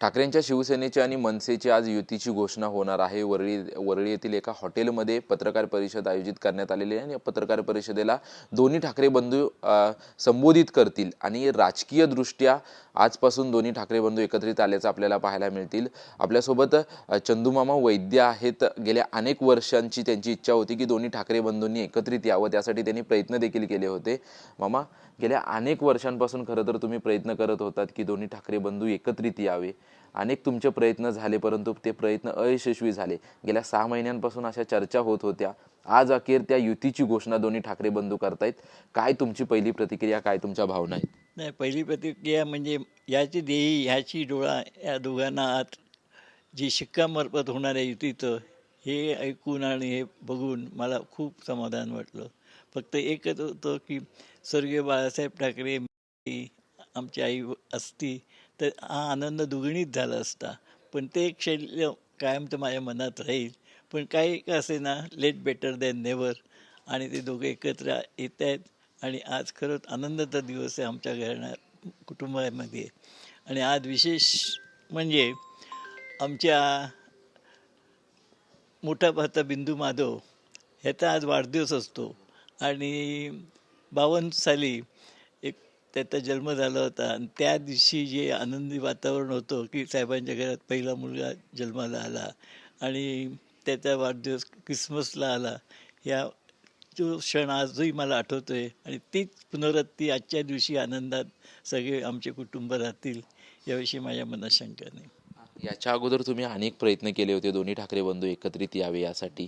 ठाकरेंच्या शिवसेनेची आणि मनसेची आज युतीची घोषणा होणार आहे. वरळी वरळी येथील एका हॉटेलमध्ये पत्रकार परिषद आयोजित करण्यात आलेली आहे आणि या पत्रकार परिषदेला दोन्ही ठाकरे बंधू संबोधित करतील आणि राजकीयदृष्ट्या आजपासून दोन्ही ठाकरे बंधू एकत्रित आल्याचं आपल्याला पाहायला मिळतील. आपल्यासोबत चंदूमामा वैद्य आहेत. गेल्या अनेक वर्षांची त्यांची इच्छा होती की दोन्ही ठाकरे बंधूंनी एकत्रित यावं. त्यासाठी त्यांनी प्रयत्न देखील केले होते. मामा गेल्या अनेक वर्षांपासून खरं तर तुम्ही प्रयत्न करत होतात की दोन्ही ठाकरे बंधू एकत्रित यावे. अनेक तुमचे प्रयत्न झाले परंतु ते प्रयत्न अयशस्वी झाले. गेल्या सहा महिन्यांपासून अशा चर्चा होत होत्या. आज अखेर त्या युतीची घोषणा दोन्ही ठाकरे बंधू करतायत. काय तुमची पहिली प्रतिक्रिया काय तुमच्या भावना आहेत? नाही पहिली प्रतिक्रिया म्हणजे याची देही ह्याची डोळा या दोघांना आत जी शिक्कामार्फत होणाऱ्या युतीचं हे ऐकून आणि हे बघून मला खूप समाधान वाटलं. फक्त एकच होतं की स्वर्गीय बाळासाहेब ठाकरे आमची आई असती तर हा आनंद दुगणीत झाला असता. पण ते एक शैल्य कायम तर माझ्या मनात राहील. पण काही का असे ना लेट बेटर दॅन नेवर आणि ते दोघे एकत्र येत आहेत. आणि आज खरंच आनंदाचा दिवस आहे आमच्या घराण्यात कुटुंबामध्ये. आणि आज विशेष म्हणजे आमच्या मोठा भाता बिंदू माधव ह्याचा आज वाढदिवस असतो. आणि बावन्न साली त्याचा जन्म झाला होता. आणि त्या दिवशी जे आनंदी वातावरण होतं की साहेबांच्या घरात पहिला मुलगा जन्माला आला आणि त्याचा वाढदिवस क्रिसमसला आला. या तो क्षण आजही मला आठवतो आहे आणि तीच पुनरावृत्ती आजच्या दिवशी आनंदात सगळे आमचे कुटुंब राहतील याविषयी माझ्या मनात शंका नाही. याच्या अगोदर तुम्ही अनेक प्रयत्न केले होते दोन्ही ठाकरे बंधू एकत्रित यावे यासाठी.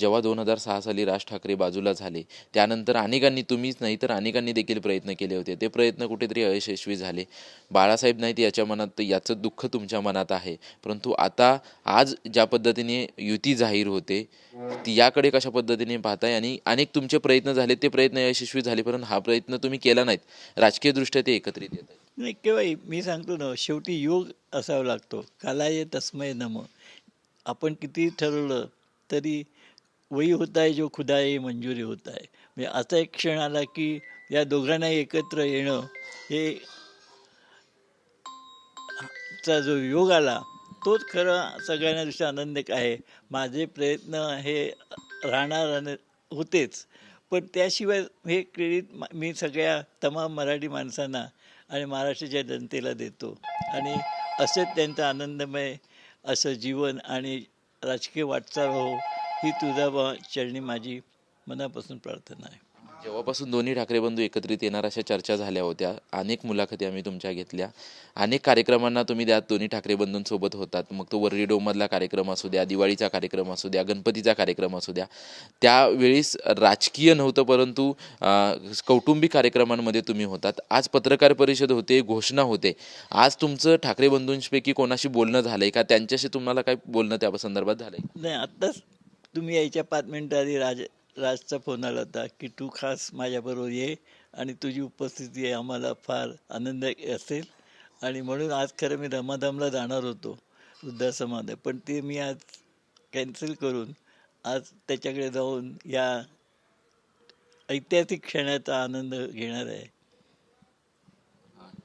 जेव्हा दोन हजार सहा साली राज ठाकरे बाजूला झाले त्यानंतर अनेकांनी तुम्हीच नाही तर अनेकांनी देखील प्रयत्न केले होते. ते प्रयत्न कुठेतरी अयशस्वी झाले. बाळासाहेब नाहीत याच्या मनात याचं दुःख तुमच्या मनात आहे. परंतु आता आज ज्या पद्धतीने युती जाहीर होते ती याकडे कशा पद्धतीने पाहताय? आणि अनेक तुमचे प्रयत्न झाले ते प्रयत्न यशस्वी झाले परंतु हा प्रयत्न तुम्ही केला नाहीत. राजकीयदृष्ट्या ते एकत्रित येत आहेत. नाही किंवा मी सांगतो ना शेवटी योग असावा लागतो. कालाय तस्मय नम. आपण किती ठरवलं तरी वही होत आहे जो खुदाई मंजुरी होत आहे म्हणजे असा एक क्षण आला की या दोघांना एकत्र येणं हे चा जो योग आला तोच खरं सगळ्यांना दिवशी आनंदक आहे. माझे प्रयत्न हे राहणार होतेच. पण त्याशिवाय हे क्रेडिट मी सगळ्या तमाम मराठी माणसांना आणि महाराष्ट्राच्या जनतेला देतो. आणि असंच त्यांचं आनंदमय असं जीवन आणि राजकीय वाटचाल हो ही तुझा चरणी माझी मनापासून प्रार्थना आहे. जेव्हापासून दोन्ही ठाकरे बंधू एकत्रित येणार अशा चर्चा झाल्या होत्या अनेक मुलाखती आम्ही तुमच्या घेतल्या. अनेक कार्यक्रमांना तुम्ही द्या दोन्ही ठाकरे बंधूंसोबत होतात. मग तो वरळी डोममधला कार्यक्रम असू द्या दिवाळीचा कार्यक्रम असू द्या गणपतीचा कार्यक्रम असू द्या. त्यावेळीस राजकीय नव्हतं परंतु कौटुंबिक कार्यक्रमांमध्ये तुम्ही होतात. आज पत्रकार परिषद होते घोषणा होते. आज तुमचं ठाकरे बंधूंपैकी कोणाशी बोलणं झालंय का? त्यांच्याशी तुम्हाला काय बोलणं त्या संदर्भात झालंय? नाही आत्ताच तुम्ही यायच्या पाच मिनटं आधी राज राजचा फोन आला होता की तू खास माझ्याबरोबर ये आणि तुझी उपस्थिती आहे आम्हाला फार आनंद असेल. आणि म्हणून आज खरं मी रमाधामला जाणार होतो वृद्धाश्रमामध्ये. पण ते मी आज कॅन्सल करून आज त्याच्याकडे जाऊन या ऐतिहासिक क्षणाचा आनंद घेणार आहे.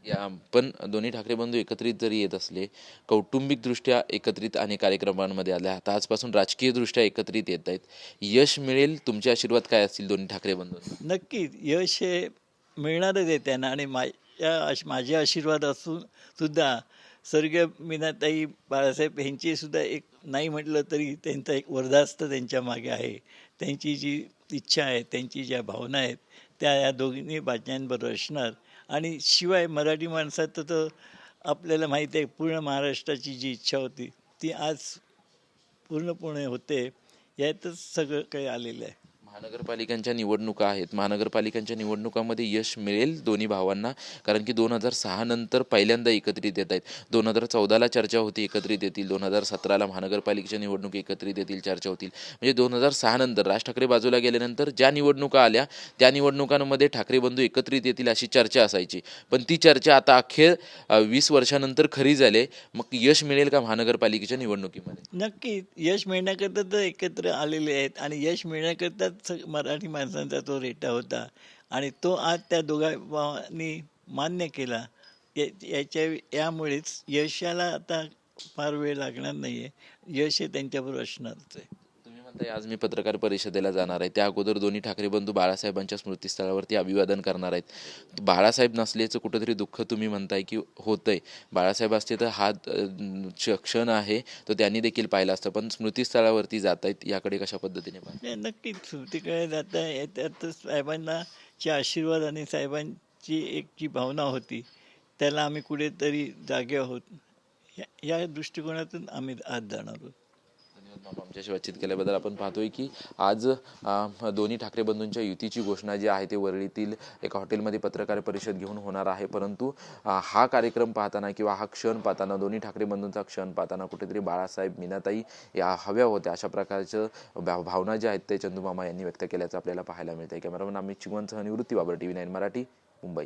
या पण दोन्ही ठाकरे बंधू एकत्रित जरी येत असले कौटुंबिकदृष्ट्या एकत्रित आणि कार्यक्रमांमध्ये आल्या आता आजपासून राजकीयदृष्ट्या एकत्रित येत आहेत. यश मिळेल तुमचे आशीर्वाद काय असतील दोन्ही ठाकरे बंधू नक्कीच. यश हे मिळणारच आहे त्यांना आणि माझ्या आश- माझे आशीर्वाद असून सुद्धा स्वर्गीय मीनाताई बाळासाहेब यांची सुद्धा एक नाही म्हटलं तरी त्यांचा एक वरदास्त त्यांच्या मागे आहे. त्यांची जी इच्छा आहे त्यांची ज्या भावना आहेत त्या या दोन्ही बातम्यांबरोबर असणार. आणि शिवाय मराठी माणसात तर आपल्याला माहिती आहे पूर्ण महाराष्ट्राची जी इच्छा होती ती आज पूर्णपणे होते यातच सगळं काही आलेलं आहे. महानगरपालिकांच्या निवडणुका आहेत. महानगरपालिकांच्या निवडणुकांमध्ये यश मिळेल दोन्ही भावांना कारण की दोन हजार सहा नंतर पहिल्यांदा एकत्रित येत आहेत. दोन हजार चौदाला चर्चा होती एकत्रित येतील. दोन हजार सतराला महानगरपालिकेच्या निवडणुकी एकत्रित येतील चर्चा होतील. म्हणजे दोन हजार सहा नंतर राज ठाकरे बाजूला गेल्यानंतर ज्या निवडणुका आल्या त्या निवडणुकांमध्ये ठाकरे बंधू एकत्रित येतील अशी चर्चा असायची. पण ती चर्चा आता अखेर वीस वर्षानंतर खरी झाले. मग यश मिळेल का महानगरपालिकेच्या निवडणुकीमध्ये? नक्की यश मिळण्याकरता तर एकत्र आलेले आहेत आणि यश मिळण्याकरता असं मराठी माणसांचा तो रेटा होता. आणि तो आज त्या दोघांनी मान्य केला. याच्या यामुळेच यशाला आता फार वेळ लागणार नाही आहे यश हे त्यांच्याबरोबर असणारच आहे. तुम्ही आज मी पत्रकार परिषदेला जाणार आहे. त्या अगोदर दोन्ही ठाकरे बंधू बाळासाहेबांच्या स्मृतीस्थळावरती अभिवादन करणार आहेत. बाळासाहेब नसल्याचं कुठंतरी दुःख तुम्ही म्हणताय की होतंय. बाळासाहेब असते तर हा क्षण आहे तो त्यांनी देखील पाहिला असतं. पण स्मृतीस्थळावरती जात आहेत याकडे कशा पद्धतीने नक्कीच स्मृतीकडे जात आहे त्यात साहेबांना चे आशीर्वाद आणि साहेबांची एक जी भावना होती त्याला आम्ही कुठेतरी जागे आहोत. या- दृष्टिकोनातून आम्ही आज जाणार आहोत. आमच्याशी बातचीत केल्याबद्दल आपण पाहतोय की आज दोन्ही ठाकरे बंधूंच्या युतीची घोषणा जी आहे ते वरळीतील एका हॉटेलमध्ये पत्रकार परिषद घेऊन होणार आहे. परंतु हा कार्यक्रम पाहताना किंवा हा क्षण पाहताना दोन्ही ठाकरे बंधूंचा क्षण पाहताना कुठेतरी बाळासाहेब मीनाताई या हव्या होत्या. अशा प्रकारच्या भावना ज्या आहेत ते चंदूमामा यांनी व्यक्त केल्याचं आपल्याला पाहायला मिळतंय. Cameraman Amit चिगवणसह Nivrutti Babar T V nine Marathi Mumbai.